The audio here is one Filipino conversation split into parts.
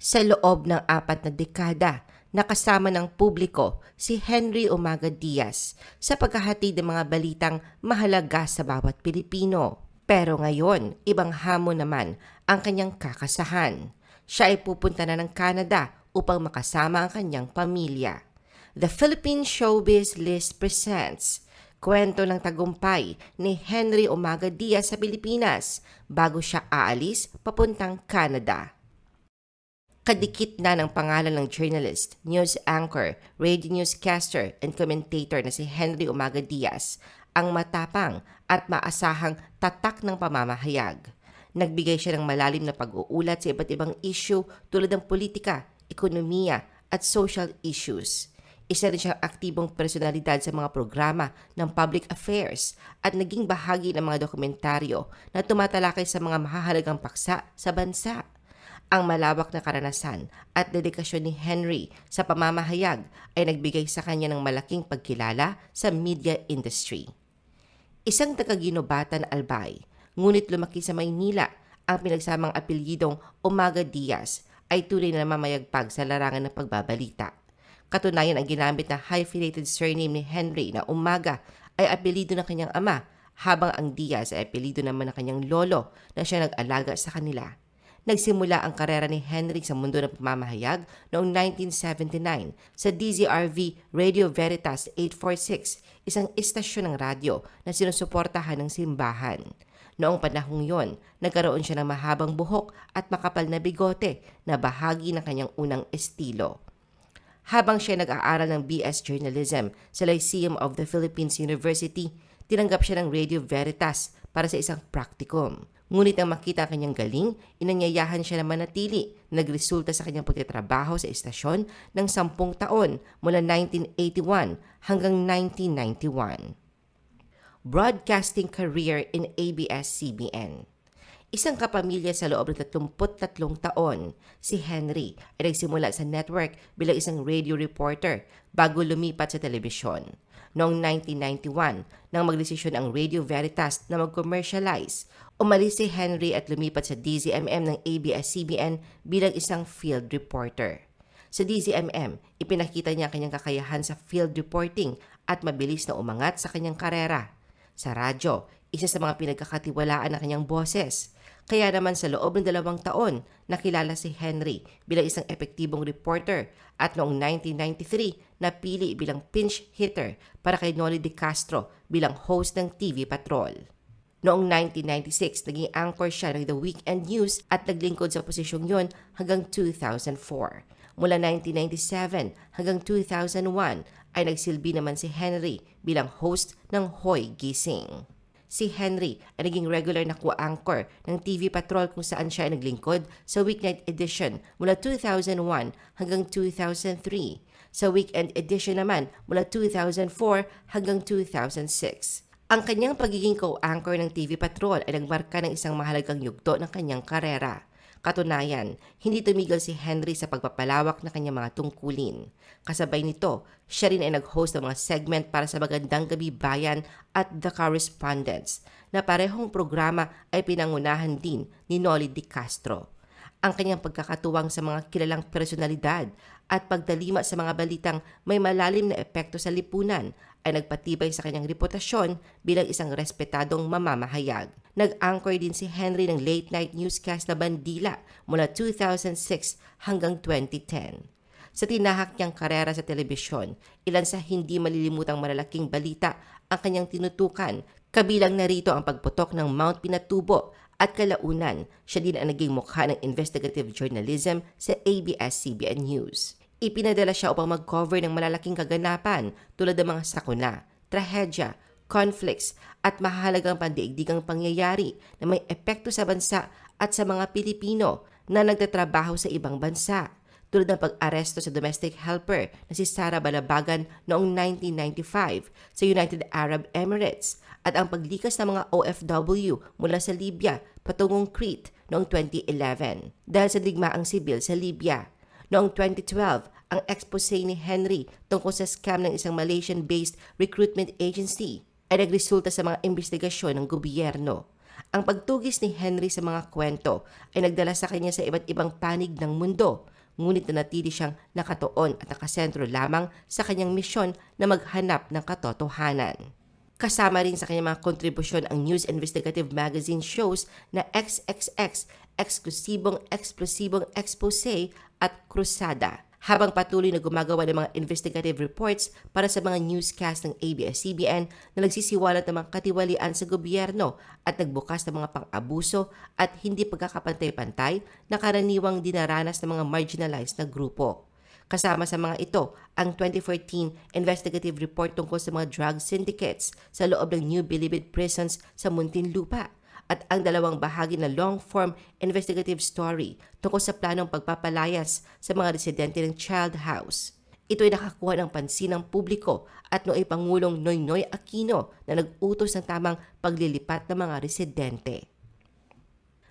Sa loob ng apat na dekada, nakasama ng publiko si Henry Umaga Diaz sa paghahatid ng mga balitang mahalaga sa bawat Pilipino. Pero ngayon, ibang hamon naman ang kanyang kakasahan. Siya ay pupunta na ng Canada upang makasama ang kanyang pamilya. The Philippine Showbiz List presents Kwento ng tagumpay ni Henry Umaga Diaz sa Pilipinas bago siya aalis papuntang Canada. Kadikit na ng pangalan ng journalist, news anchor, radio newscaster, and commentator na si Henry Umaga Diaz ang matapang at maasahang tatak ng pamamahayag. Nagbigay siya ng malalim na pag-uulat sa iba't ibang issue tulad ng politika, ekonomiya, at social issues. Isa rin siyang aktibong personalidad sa mga programa ng public affairs at naging bahagi ng mga dokumentaryo na tumatalakay sa mga mahahalagang paksa sa bansa. Ang malawak na karanasan at dedikasyon ni Henry sa pamamahayag ay nagbigay sa kanya ng malaking pagkilala sa media industry. Isang taga-ginobatan albay, ngunit lumaki sa Maynila, ang pinagsamang apelyidong Umaga Diaz ay tunay na mamayagpag sa larangan ng pagbabalita. Katunayan ang ginamit na hyphenated surname ni Henry na Umaga ay apelido ng kanyang ama, habang ang Diaz ay apelido naman ng kanyang lolo na siya nag-alaga sa kanila. Nagsimula ang karera ni Henry sa mundo ng pamamahayag noong 1979 sa DZRV Radio Veritas 846, isang istasyon ng radyo na sinusuportahan ng simbahan. Noong panahong yon, nagkaroon siya ng mahabang buhok at makapal na bigote na bahagi ng kanyang unang estilo habang siya nag-aaral ng BS Journalism sa Lyceum of the Philippines University, tinanggap siya ng Radio Veritas para sa isang practicum. Ngunit nang makita kanyang galing, inanyayahan siya na manatili na nagresulta sa kanyang pagtatrabaho sa istasyon ng sampung taon mula 1981 hanggang 1991. Broadcasting career in ABS-CBN Isang kapamilya sa loob ng 33 taon, si Henry ay nagsimula sa network bilang isang radio reporter bago lumipat sa telebisyon. Noong 1991, nang magdesisyon ang Radio Veritas na mag-commercialize, umalis si Henry at lumipat sa DZMM ng ABS-CBN bilang isang field reporter. Sa DZMM, ipinakita niya kanyang kakayahan sa field reporting at mabilis na umangat sa kanyang karera. Sa radyo, isa sa mga pinagkakatiwalaan ng kanyang boses. Kaya naman sa loob ng dalawang taon, nakilala si Henry bilang isang epektibong reporter at noong 1993, napili bilang pinch hitter para kay Noli De Castro bilang host ng TV Patrol. Noong 1996, naging anchor siya ng The Weekend News at naglingkod sa posisyong yon hanggang 2004. Mula 1997 hanggang 2001 ay nagsilbi naman si Henry bilang host ng Hoy Gising si Henry ay naging regular na co-anchor ng TV Patrol kung saan siya ay naglingkod sa weeknight edition mula 2001 hanggang 2003. Sa weekend edition naman mula 2004 hanggang 2006. Ang kanyang pagiging co-anchor ng TV Patrol ay nagmarka ng isang mahalagang yugto ng kanyang karera. Katunayan, hindi tumigil si Henry sa pagpapalawak ng kanyang mga tungkulin. Kasabay nito, siya rin ay nag-host ng mga segment para sa Magandang Gabi Bayan at The Correspondents na parehong programa ay pinangunahan din ni Noli Di Castro. Ang kanyang pagkakatuwang sa mga kilalang personalidad at pagdalima sa mga balitang may malalim na epekto sa lipunan ay nagpatibay sa kanyang reputasyon bilang isang respetadong mamamahayag. Nag-anchor din si Henry ng late-night newscast na Bandila mula 2006 hanggang 2010. Sa tinahak niyang karera sa telebisyon, ilan sa hindi malilimutang malalaking balita ang kanyang tinutukan, kabilang narito ang pagputok ng Mount Pinatubo at kalaunan, siya din ang naging mukha ng investigative journalism sa ABS-CBN News. Ipinadala siya upang mag-cover ng malalaking kaganapan tulad ng mga sakuna, trahedya, conflicts at mahalagang pandaigdigang pangyayari na may epekto sa bansa at sa mga Pilipino na nagtatrabaho sa ibang bansa tulad ng pag-aresto sa domestic helper na si Sara Balabagan noong 1995 sa United Arab Emirates at ang paglikas ng mga OFW mula sa Libya patungong Crete noong 2011 dahil sa digmaang sibil sa Libya. Noong 2012, ang expose ni Henry tungkol sa scam ng isang Malaysian-based recruitment agency ay nagresulta sa mga investigasyon ng gobyerno. Ang pagtugis ni Henry sa mga kwento ay nagdala sa kanya sa iba't ibang panig ng mundo, ngunit nanatili siyang nakatuon at nakasentro lamang sa kanyang misyon na maghanap ng katotohanan. Kasama rin sa kanyang mga kontribusyon ang news investigative magazine shows na XXX, Eksklusibong Eksplosibong Expose at Krusada. Habang patuloy na gumagawa ng mga investigative reports para sa mga newscast ng ABS-CBN na nagsisiwalat ng mga katiwalian sa gobyerno at nagbukas ng mga pang-abuso at hindi pagkakapantay-pantay na karaniwang dinaranas ng mga marginalized na grupo. Kasama sa mga ito ang 2014 investigative report tungkol sa mga drug syndicates sa loob ng New Bilibid prisons sa Muntinlupa at ang dalawang bahagi na long-form investigative story tungkol sa planong pagpapalayas sa mga residente ng Child House. Ito ay nakakuha ng pansin ng publiko at nooy Pangulong Noynoy Aquino na nag-utos ng tamang paglilipat ng mga residente.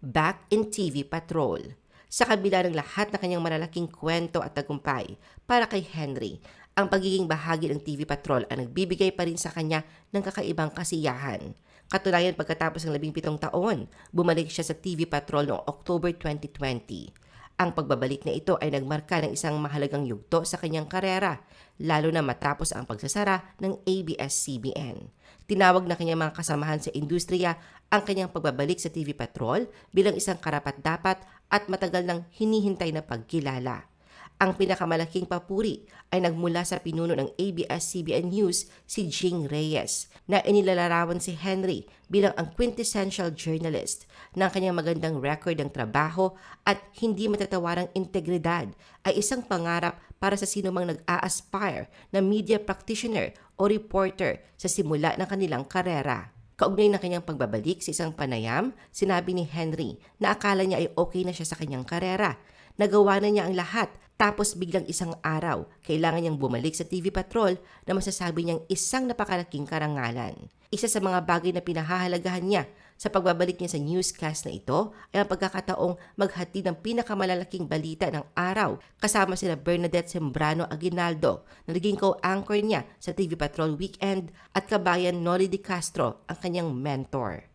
Back in TV Patrol sa kabila ng lahat ng kanyang malalaking kwento at tagumpay para kay Henry, ang pagiging bahagi ng TV Patrol ang nagbibigay pa rin sa kanya ng kakaibang kasiyahan. Katunayan pagkatapos ng 17 taon, bumalik siya sa TV Patrol noong October 2020. Ang pagbabalik na ito ay nagmarka ng isang mahalagang yugto sa kanyang karera, lalo na matapos ang pagsasara ng ABS-CBN. Tinawag na kanyang mga kasamahan sa industriya ang kanyang pagbabalik sa TV Patrol bilang isang karapat-dapat at matagal nang hinihintay na pagkilala. Ang pinakamalaking papuri ay nagmula sa pinuno ng ABS-CBN News si Jing Reyes na inilalarawan si Henry bilang ang quintessential journalist ng kanyang magandang record ng trabaho at hindi matatawarang integridad ay isang pangarap para sa sinumang nag-a-aspire na media practitioner o reporter sa simula ng kanilang karera. Kaugnay ng kanyang pagbabalik sa isang panayam, sinabi ni Henry na akala niya ay okay na siya sa kanyang karera. Nagawa na niya ang lahat tapos biglang isang araw, kailangan niyang bumalik sa TV Patrol na masasabi niyang isang napakalaking karangalan. Isa sa mga bagay na pinahahalagahan niya sa pagbabalik niya sa newscast na ito ay ang pagkakataong maghatid ng pinakamalalaking balita ng araw kasama sila Bernadette Sembrano Aguinaldo na naging co-anchor niya sa TV Patrol Weekend at kabayan Noli Di Castro ang kanyang mentor.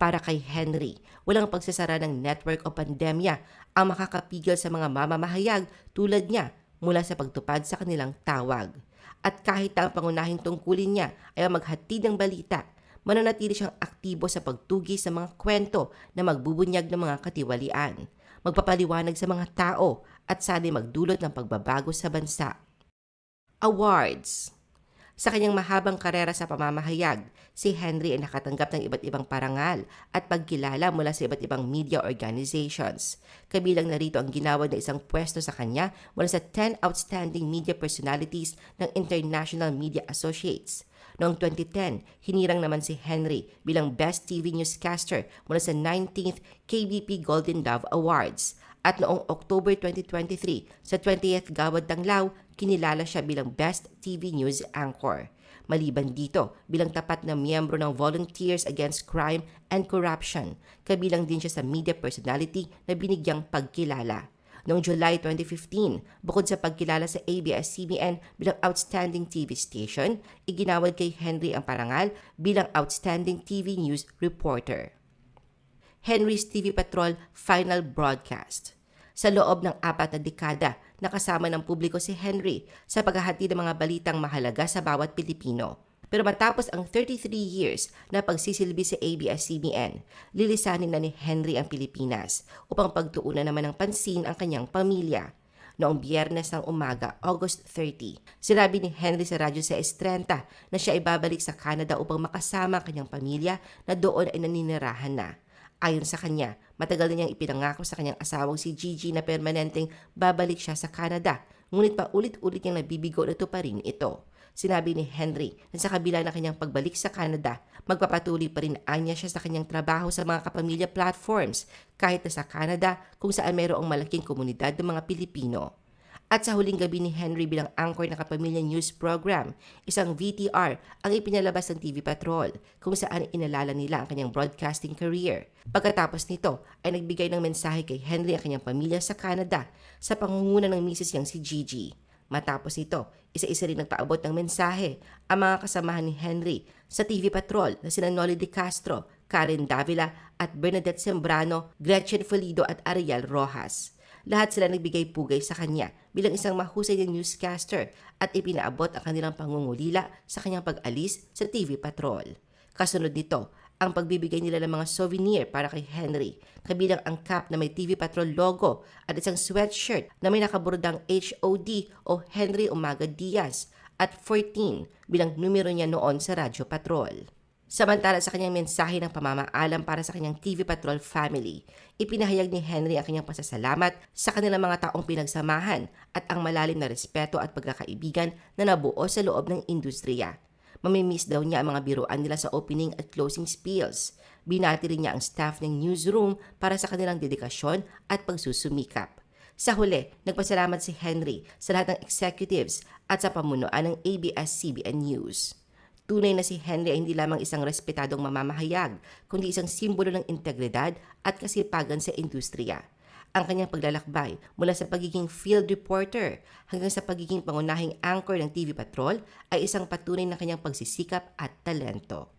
Para kay Henry, walang pagsasara ng network o pandemya ang makakapigil sa mga mamamahayag tulad niya mula sa pagtupad sa kanilang tawag. At kahit ang pangunahing tungkulin niya ay ang maghatid ng balita, mananatili siyang aktibo sa pagtugi sa mga kwento na magbubunyag ng mga katiwalian, magpapaliwanag sa mga tao at sali magdulot ng pagbabago sa bansa. Awards sa kanyang mahabang karera sa pamamahayag, si Henry ay nakatanggap ng iba't ibang parangal at pagkilala mula sa iba't ibang media organizations. Kabilang narito ang ginawad na isang pwesto sa kanya mula sa 10 Outstanding Media Personalities ng International Media Associates. Noong 2010, hinirang naman si Henry bilang Best TV Newscaster mula sa 19th KBP Golden Dove Awards. At noong October 2023, sa 20th Gawad Danglao, kinilala siya bilang Best TV News Anchor. Maliban dito, bilang tapat na miyembro ng Volunteers Against Crime and Corruption, kabilang din siya sa media personality na binigyang pagkilala. Noong July 2015, bukod sa pagkilala sa ABS-CBN bilang Outstanding TV Station, iginawad kay Henry ang parangal bilang Outstanding TV News Reporter. Henry's TV Patrol Final Broadcast sa loob ng apat na dekada, nakasama ng publiko si Henry sa paghahati ng mga balitang mahalaga sa bawat Pilipino. Pero matapos ang 33 years na pagsisilbi sa ABS-CBN, lilisanin na ni Henry ang Pilipinas upang pagtuunan naman ng pansin ang kanyang pamilya. Noong biyernes ng umaga, August 30, sinabi ni Henry sa radyo sa Estrenta na siya ay babalik sa Canada upang makasama ang kanyang pamilya na doon ay naninirahan na. Ayon sa kanya, matagal na niyang ipinangako sa kanyang asawang si Gigi na permanenteng babalik siya sa Canada, ngunit pa ulit-ulit niyang nabibigo na ito pa rin ito. Sinabi ni Henry na sa kabila ng kanyang pagbalik sa Canada, magpapatuloy pa rin anya siya sa kanyang trabaho sa mga kapamilya platforms kahit na sa Canada kung saan mayroong malaking komunidad ng mga Pilipino. At sa huling gabi ni Henry bilang anchor ng Kapamilya News Program, isang VTR ang ipinalabas ng TV Patrol kung saan inalala nila ang kanyang broadcasting career. Pagkatapos nito ay nagbigay ng mensahe kay Henry ang kanyang pamilya sa Canada sa pangunguna ng misis niyang si Gigi. Matapos ito, isa-isa rin nagpaabot ng mensahe ang mga kasamahan ni Henry sa TV Patrol na sina Noli De Castro, Karen Davila at Bernadette Sembrano, Gretchen Folido at Ariel Rojas. Lahat sila nagbigay pugay sa kanya bilang isang mahusay na newscaster at ipinaabot ang kanilang pangungulila sa kanyang pag-alis sa TV Patrol. Kasunod nito, ang pagbibigay nila ng mga souvenir para kay Henry, kabilang ang cap na may TV Patrol logo at isang sweatshirt na may nakaburdang HOD o Henry Umaga Diaz at 14 bilang numero niya noon sa Radyo Patrol. Samantala sa kanyang mensahe ng pamamaalam para sa kanyang TV Patrol family, ipinahayag ni Henry ang kanyang pasasalamat sa kanilang mga taong pinagsamahan at ang malalim na respeto at pagkakaibigan na nabuo sa loob ng industriya. Mamimiss daw niya ang mga biruan nila sa opening at closing spills. Binati rin niya ang staff ng newsroom para sa kanilang dedikasyon at pagsusumikap. Sa huli, nagpasalamat si Henry sa lahat ng executives at sa pamunuan ng ABS-CBN News. Tunay na si Henry ay hindi lamang isang respetadong mamamahayag, kundi isang simbolo ng integridad at kasipagan sa industriya. Ang kanyang paglalakbay mula sa pagiging field reporter hanggang sa pagiging pangunahing anchor ng TV Patrol ay isang patunay ng kanyang pagsisikap at talento.